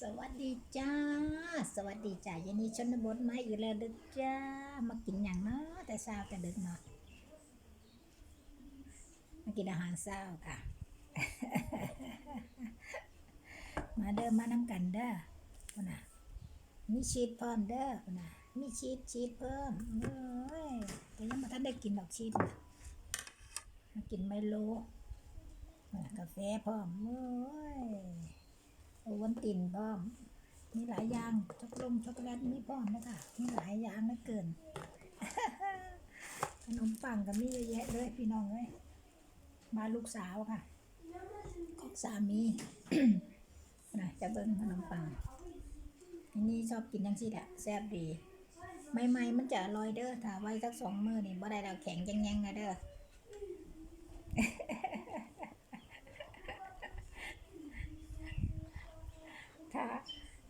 สวัสดีจ้า สวัสดีจ้ายันนี้ชนบทมาอีกแล้วเด้อจ้า มากินอย่างเนาะแต่เช้าแต่ดึกเนาะมากินอาหารเช้าค่ะ มาเด้อมาน้ำกันเด้อพุ่นน่ะ มีชีสเพิ่มเด้อพุ่นน่ะ มีชีสชีสเพิ่มเอ้ยแต่ยังมาทันได้กินดอกชีสนะมากินไมโลกาแฟพร้อมเอ้ย โอวันตินพร้อม มีหลายอย่างช็อกโกแลตช็อกโกแลตมีพร้อมนะคะมีหลายอย่างเหลือเกิน ขนมปังก็มีเยอะแยะเลยพี่น้องเอ้ยมาลูกสาวค่ะของสามีนะจะเบิ้งขนมปังอันนี้ชอบกินทั้งสิแหละแซ่บดีใหม่ๆมันจะอร่อยเด้อถ้าไว้สักสองมือนี่บ่ได้เราแข็งจังยังนะเด้อ ถ้า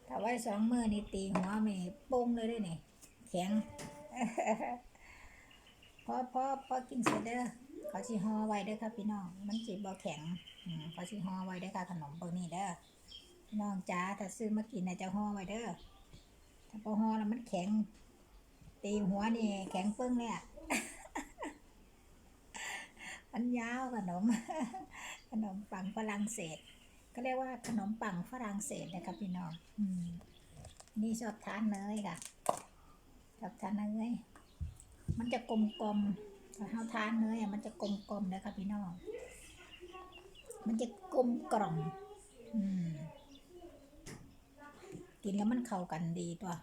ถ้า ไว้สองมือนี่ตีหัวแม่ป้งเลยได้นี่แข็งพอพอพอกินเสร็จเด้อเขาสิห่อไว้เด้อค่ะพี่น้อง มันสิบ่แข็งเขาสิห่อไว้เด้อค่ะขนมพวกนี้เด้อพี่น้องจ้าถ้าซื้อมากินนะจะห่อไว้เด้อถ้าพอห่อแล้วมันแข็ง ตีหัวนี่แข็งปึ้งเลยอะมันยาวขนม ขนมปังฝรั่งเศส ก็เรียกว่าขนมปังฝรั่งเศสนะครับพี่น้องอืมนี่ชอบทานเนยค่ะชอบทานเนยมันจะกลมกลมถ้าเราทานเนยอะมันจะกลมกลมนะครับพี่น้อง มันจะกลมกล่อมอืมกินแล้วมันเข้ากันดีตัว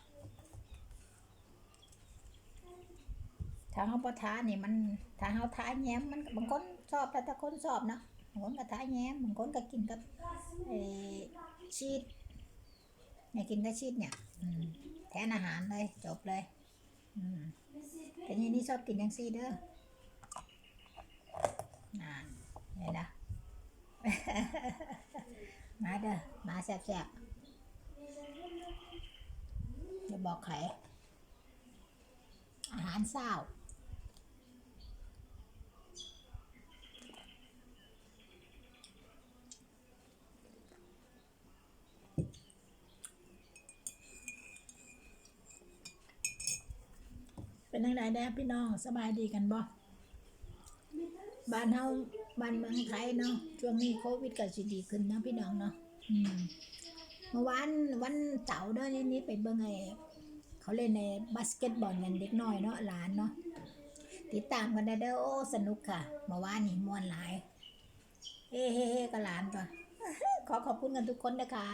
ถ้าเขาพอทานนี่มันถ้าเขาทานแย้มมันบางคนชอบแต่แต่คนชอบนะบางคนก็ทานแย้มบางคนก็กินกับ เอ่อชีสเนี่ยกินกับชีสเนี่ยแทนอาหารเลยจบเลยแต่นี่นี่ชอบกินยังซี่เด้อน่นเห็นนะมาเด้อมาแซ่บๆจะบอกใครอาหารเศร้า เป็นยังไงแด้พี่น้องสบายดีกันบ่บ้านเฮาบ้านเมืองไทยเนาะช่วงนี้โควิดก็สิดีขึ้นนะพี่น้องเนาะอืมเมื่อวานวันเสาร์เด้อนี่นี่ไปเบิ่งไอ้เขาเล่นในบาสเกตบอลกันเด็กน้อยเนาะหลานเนาะติดตามกันได้เด้อโอ้สนุกค่ะเมื่อวานนี่ม่วนหลายเฮ้เฮ้เฮ้กับหลานตัวขอขอบคุณกันทุกคนนะคะ